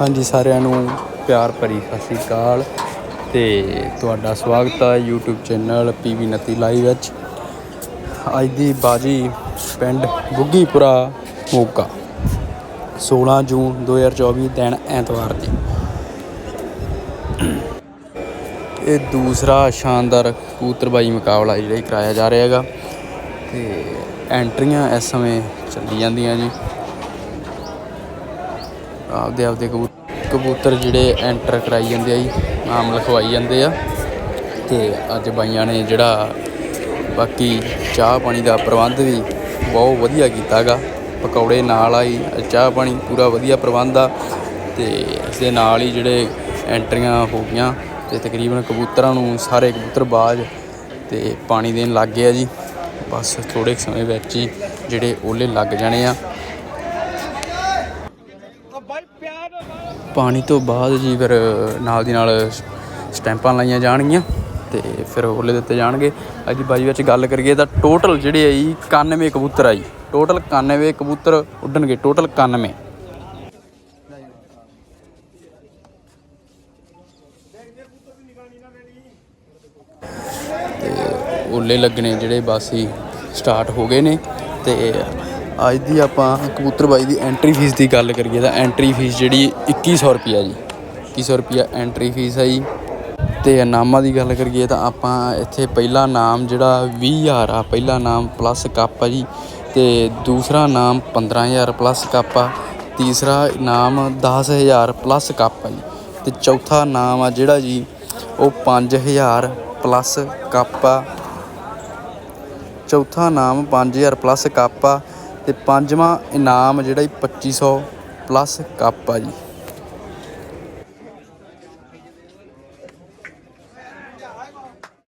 ਹਾਂਜੀ, ਸਾਰਿਆਂ ਨੂੰ ਪਿਆਰ ਭਰੀ ਸਤਿ ਸ਼੍ਰੀ ਅਕਾਲ ਤੇ ਤੁਹਾਡਾ ਸਵਾਗਤ ਹੈ YouTube ਚੈਨਲ PV ਨਤੀ ਲਾਈਵ ਵਿੱਚ। ਅੱਜ ਦੀ ਬਾਜੀ ਪਿੰਡ ਬੁੱਗੀਪੁਰਾ, ਮੋਗਾ 16 ਜੂਨ 2024 ਦਿਨ ਐਤਵਾਰ ਦੀ। ਇਹ ਦੂਸਰਾ ਸ਼ਾਨਦਾਰ ਕਬੂਤਰਬਾਜੀ ਮੁਕਾਬਲਾ ਜਿਹੜਾ ਇਹ ਕਰਾਇਆ ਜਾ ਰਿਹਾ ਹੈਗਾ ਤੇ ਐਂਟਰੀਆਂ ਇਸ ਸਮੇਂ ਚੱਲੀ ਜਾਂਦੀਆਂ ਜੀ। ਆਪਦੇ ਆਪਦੇ ਕਬੂ- ਕਬੂਤਰ ਜਿਹੜੇ ਐਂਟਰ ਕਰਾਈ ਜਾਂਦੇ ਆ ਜੀ, ਨਾਮ ਲਿਖਵਾਈ ਜਾਂਦੇ ਆ। ਤੇ ਅੱਜ ਬਾਈਆਂ ਨੇ ਜਿਹੜਾ ਬਾਕੀ ਚਾਹ ਪਾਣੀ ਦਾ ਪ੍ਰਬੰਧ ਵੀ ਬਹੁਤ ਵਧੀਆ ਕੀਤਾਗਾ। ਪਕੌੜੇ ਨਾਲ ਆਈ, ਚਾਹ ਪਾਣੀ ਪੂਰਾ ਵਧੀਆ ਪ੍ਰਬੰਧ ਆ। ਤੇ ਇਸ ਦੇ ਨਾਲ ਹੀ ਜਿਹੜੇ ਐਂਟਰੀਆਂ ਹੋ ਗਈਆਂ, ਤੇ ਤਕਰੀਬਨ ਕਬੂਤਰਾਂ ਨੂੰ ਸਾਰੇ ਕਬੂਤਰ ਬਾਜ ਤੇ ਪਾਣੀ ਦੇਣ ਲੱਗ ਗਏ ਆ ਜੀ। ਬਸ ਥੋੜੇ ਸਮੇਂ ਵਿੱਚ ਹੀ ਜਿਹੜੇ ਓਲੇ ਲੱਗ ਜਾਣੇ ਆ। ਪਾਣੀ ਤੋਂ ਬਾਅਦ ਜੀ ਫਿਰ ਨਾਲ ਦੀ ਨਾਲ ਸਟੈਂਪਾਂ ਲਾਈਆਂ ਜਾਣਗੀਆਂ ਤੇ ਫਿਰ ਓਲੇ ਦਿੱਤੇ ਜਾਣਗੇ। ਅੱਜ ਦੀ ਬਾਜੀ ਵਿੱਚ ਗੱਲ ਕਰੀਏ ਤਾਂ ਟੋਟਲ ਜਿਹੜੇ ਆ ਜੀ 91 ਕਬੂਤਰ ਆ ਜੀ। ਟੋਟਲ 91 ਕਬੂਤਰ ਉੱਡਣਗੇ ਟੋਟਲ 91 ਤੇ ਓਲੇ ਲੱਗਣੇ ਜਿਹੜੇ ਬਸ ਹੀ ਸਟਾਰਟ ਹੋ ਗਏ ਨੇ ਤੇ ਅੱਜ ਦੀ ਆਪਾਂ ਕਬੂਤਰਬਾਈ ਦੀ ਐਂਟਰੀ ਫੀਸ ਦੀ ਗੱਲ ਕਰੀਏ ਤਾਂ ਐਂਟਰੀ ਫੀਸ ਜਿਹੜੀ 2100 ਰੁਪਿਆ ਜੀ। 2100 ਰੁਪਿਆ ਐਂਟਰੀ ਫੀਸ ਹੈ ਜੀ। ਤੇ ਇਨਾਮਾਂ ਦੀ ਗੱਲ ਕਰੀਏ ਤਾਂ ਆਪਾਂ ਇੱਥੇ ਪਹਿਲਾ ਨਾਮ ਜਿਹੜਾ 20000 ਆ, ਪਹਿਲਾ ਨਾਮ ਪਲੱਸ ਕੱਪ ਆ ਜੀ। ਤੇ ਦੂਸਰਾ ਨਾਮ 15000 ਪਲੱਸ ਕੱਪ ਆ। ਤੀਸਰਾ ਇਨਾਮ 10000 ਪਲੱਸ ਕੱਪ ਆ ਜੀ। ਤੇ ਚੌਥਾ ਨਾਮ ਆ ਜਿਹੜਾ ਜੀ, ਉਹ 5000 ਪਲੱਸ ਕੱਪ ਆ। ਚੌਥਾ ਨਾਮ 5000 ਪਲੱਸ ਕੱਪ ਆ। ਤੇ ਪੰਜਵਾਂ ਇਨਾਮ ਜਿਹੜਾ ਜੀ 2500 ਪਲੱਸ ਕੱਪ ਆ ਜੀ।